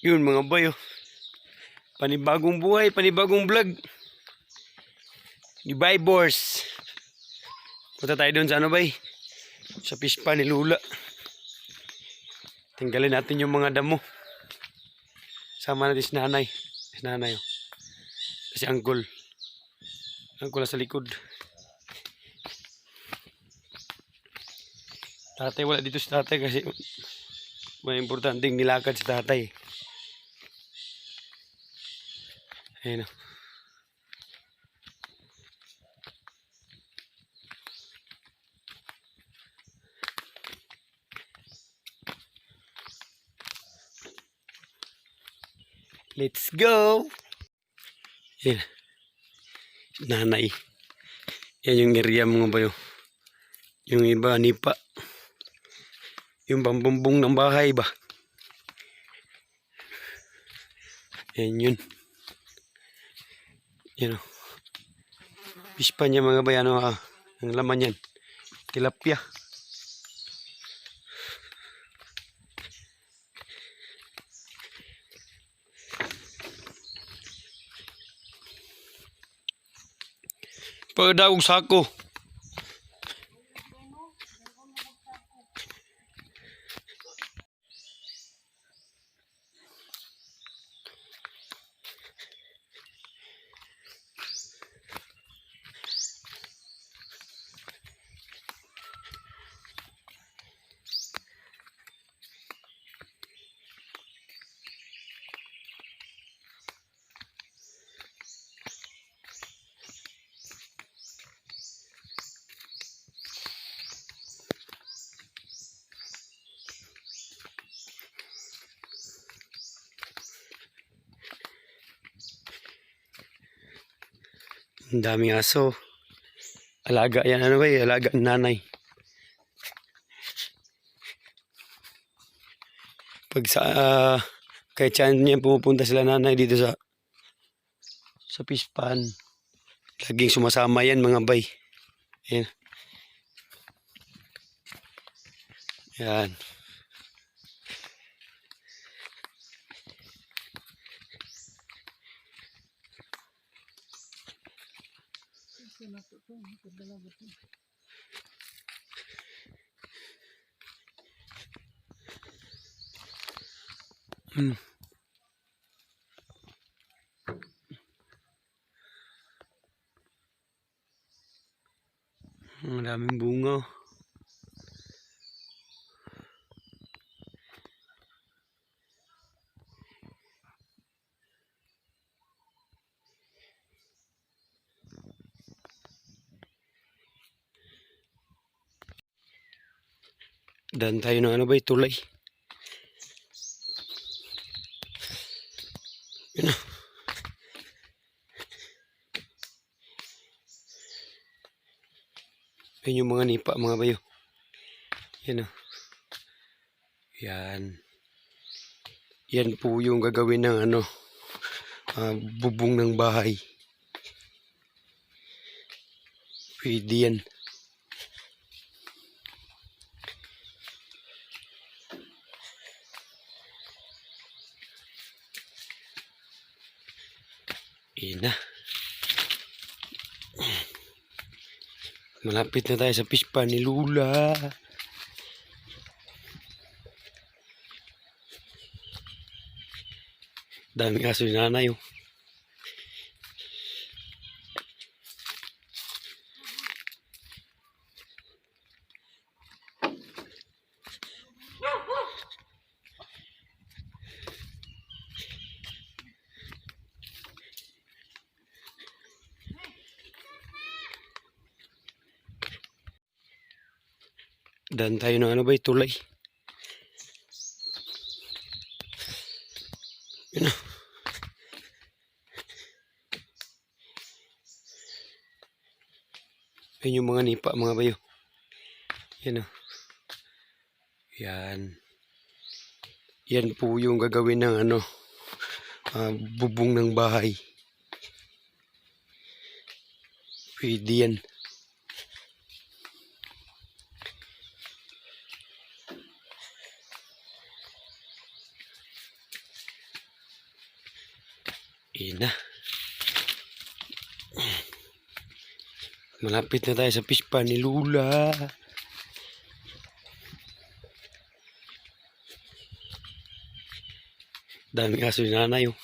Yun mga boy, oh. Panibagong buhay, panibagong vlog. Ni Bybors. Punta tayo doon sa ano bay? Sa pispa ni Lula. Tinggalin natin yung mga damo. Sama natin si nanay. Si nanay, oh. Si uncle. Uncle sa likod. Tatay wala dito si tatay kasi may importanteng nilakad si tatay. Ayun oh. Let's go! Yan. Nanay. Yan yung area mga bayo. Yung iba, nipa. Yung pambumbong ng bahay ba? Yan yun. Yan o. Pispa niya mga bayano ha. Ang laman yan. Tilapia. Pagdagog sako. Ang daming aso. Alaga yan. Ano ba eh? Alaga nanay. Pag sa... ah, kahit saan niya pumupunta sila nanay dito sa... Sa pispan. Laging sumasama yan mga bay. Yan. Yan. Hmm. Ang daming bunga. Dan tayo ng ano ba tulay. Yun yung mga nipa, mga bayo. Yan o. Yan. Yan po yung gagawin ng ano, ah, bubong ng bahay. Pwede. Yan na. Malapit na tayo sa pispa ni Lula. Daming aso ni nanay oh. Dan tayo ng ano ba tulay. Yun na. Yan yung mga nipa, mga bayo. Yan o. Yan. Yan po yung gagawin ng ano, ah, bubong ng bahay. Pwede yan. Malapit na tayo sa pispa ni Lula. Daming aso ni nanay oh.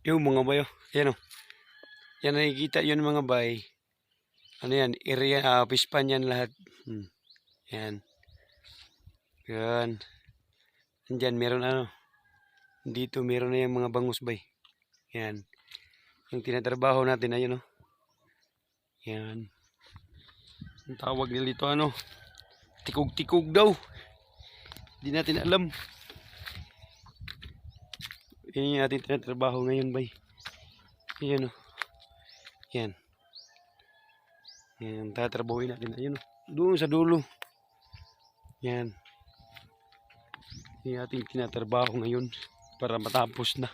Yung mga bayo. Yan o. Yan nakikita yun mga bay. Ano yan? Area, uh, pispan yan lahat. Hmm. Yan. Yan. Andyan, meron ano. Dito, meron na yung mga bangus bay. Yan. Yung tinatrabaho natin, ayun o. Yan. Ang tawag nila dito ano. Tikog-tikog daw. Hindi natin alam. Yan yung ating tinatrabaho ngayon, bay. Yan o. Yan. Yan, tatrabahuin natin. Ayun o. Doon sa dulo. Yan. Yan yung ating tinatrabaho ngayon para matapos na.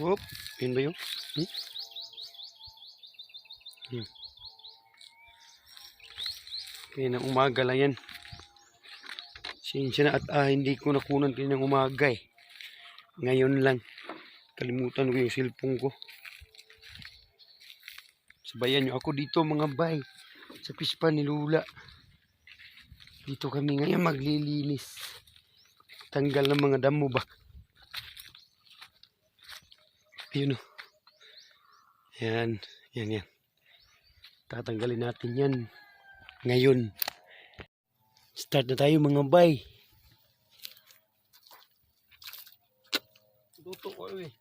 Whoop. Yun ba yun? Hmm? Hmm. Kaya ng umaga lang yan. Sinsya na at ah, hindi ko nakunan kayo ng umaga eh. Ngayon lang. Kalimutan ko yung cellphone ko. Sabayan nyo ako dito mga bay. Sa pispa ni Lula. Dito kami ngayon maglilinis. Tanggal ng mga damo ba. Ayun o. Yan. Yan yan. Tatanggalin natin yan. Ngayon. Start na tayo mga bay. Tuto ko eh.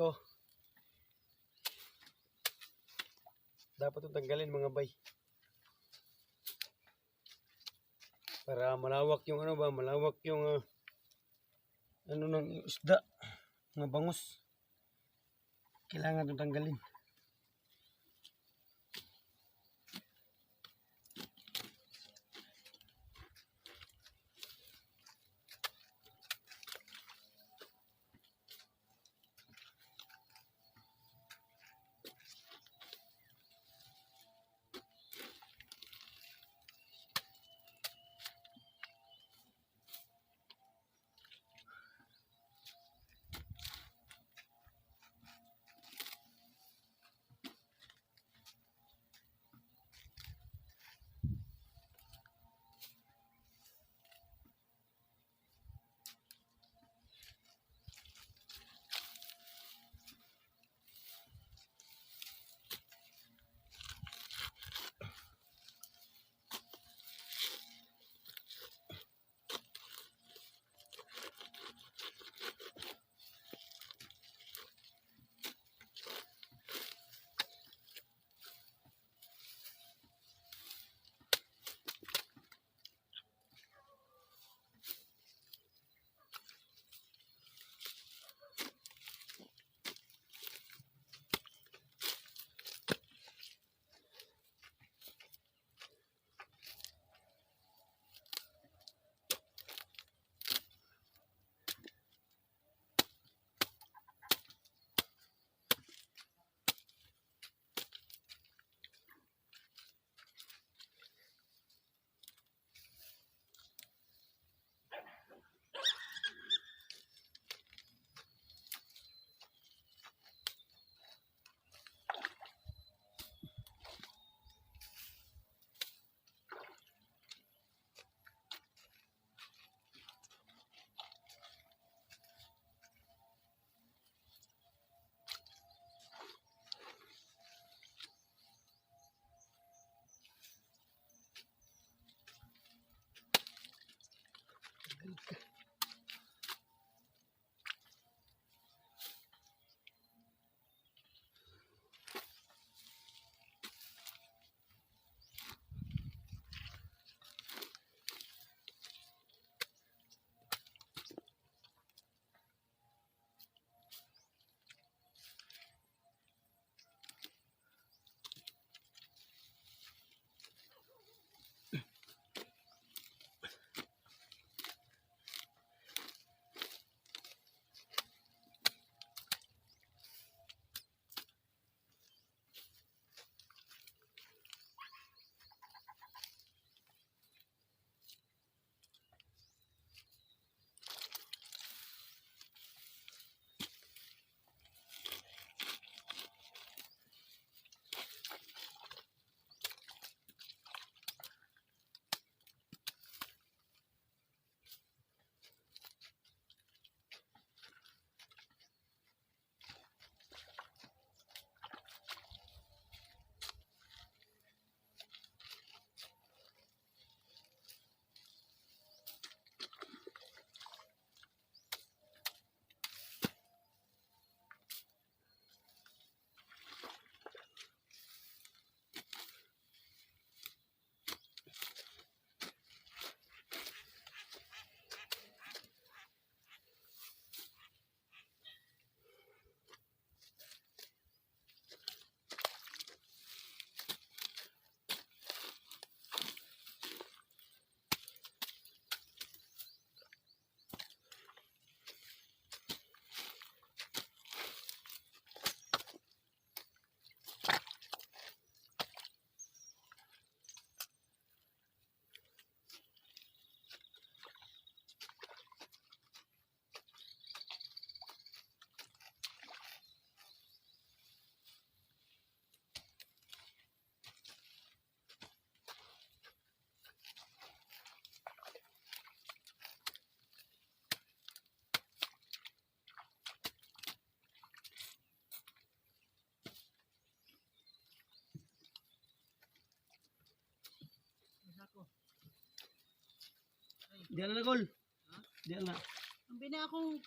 Ito. Dapat itong tanggalin mga bay. Para malawak yung ano ba, malawak yung ah, ano ng isda, mga bangus. Kailangan itong tanggalin. Di na gol. Di na. Ang bina akong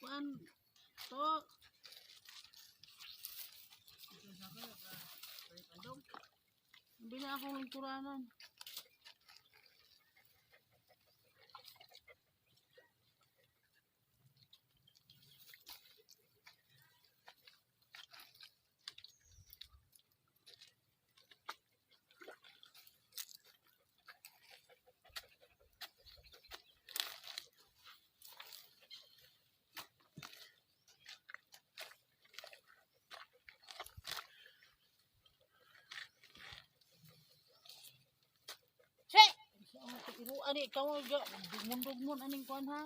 kuan to. Ang bina akong lingkuranan. Ani ikaw ga mundog-mun aning kuan ha.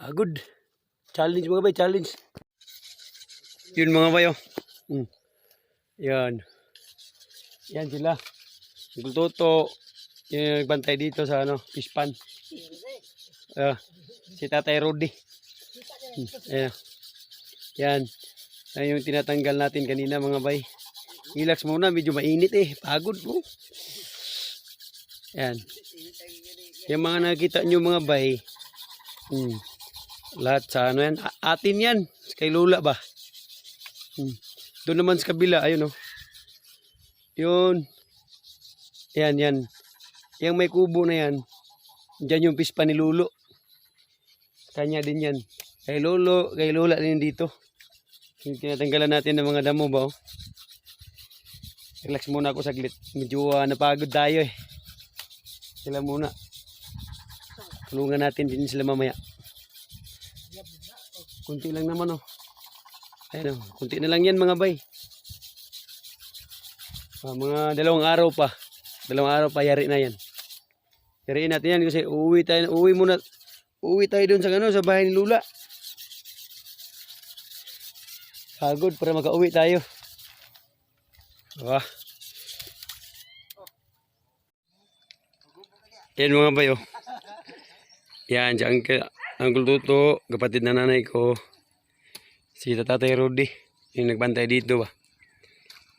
Pagod. Challenge mga bay, challenge. Yun mga bay, oh. Hmm. Yan. Yan sila. Yun yung nagbantay dito sa ano, fish pan. Ah, si Tatay Rudy. Hmm. Ayan. Yan. Yan yung tinatanggal natin kanina mga bay. Relax muna, medyo mainit eh. Pagod po. Yan. Yung mga nakita nyo mga bay, hmm, lahat sa ano yan, atin yan, kay Lola ba? Hmm. Doon naman sa kabila, ayun oh. Yun. Yan, yan. Yung may kubo na yan, dyan yung pispa ni Lulo. Kanya din yan. Kay Lolo, kay Lola din dito. Tinatanggalan natin ng mga damo ba oh. Relax muna ako saglit. Medyo ah, napagod tayo eh sila muna. Tulungan natin din sila mamaya. Kunti lang naman oh. Ayun oh, kunti na lang yan mga bay. Ah, mga dalawang araw pa. Dalawang araw pa yari na yan. Yariin natin yan kasi uuwi tayo, uuwi muna. Uuwi tayo doon sa ano, sa bahay ni Lula. Pagod para makauwi tayo. Wah. Yan mga bayo. Yan, dyan ka. Uncle Tuto, kapatid na nanay ko. Si Tatay Rudy. Yung nagbantay dito ba.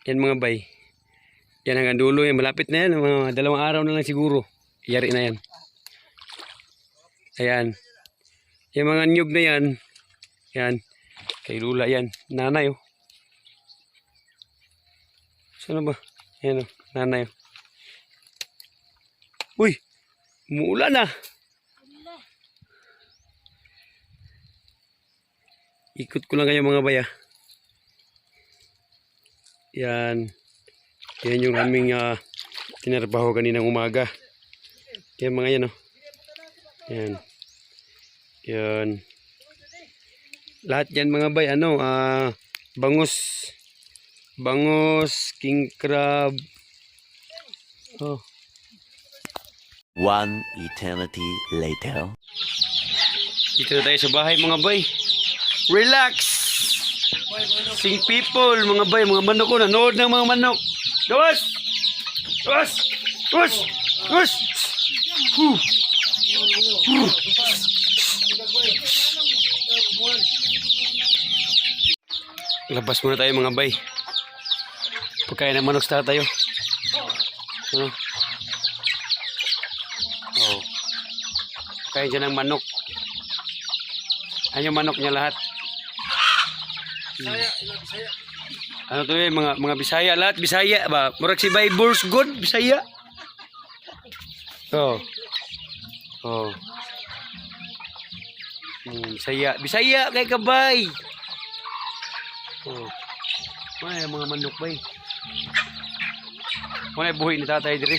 Yan mga bay. Yan hanggang dulo yan. Malapit na yan. Mga dalawang araw na lang siguro. Yari na yan. Ayan. Yung mga nyug na yan. Yan. Kay Lula yan. Nanay oh. Saan ba? Yan oh. Nanay oh. Uy! Umuulan na. Ikot ko lang kayo mga baya. Yan. Yan yung aming uh, tinarbaho kaninang umaga. Yan mga yan oh. Yan. Yan. Lahat yan mga bay. Ano? ah bangus. Bangus. King crab. Oh. One eternity later. Dito na tayo sa bahay mga bay. Relax! Sing people, mga bay, mga manok ko, nanood ng mga manok. Gawas! Gawas! Gawas! Gawas! Huh! Huh! Labas muna tayo mga bay. Pagkain ng manok sa tayo. Ano? Oh. Kaya dyan ng manok. Ano yung manok niya lahat? Hmm. Ano to eh, mga, mga Bisaya lahat, Bisaya ba? Murag si Bibles good, Bisaya. Oh. Oh. Hmm, Bisaya, Bisaya kay kabay. Oh. Ay, mga manok bay. Muna buhay ni tatay diri.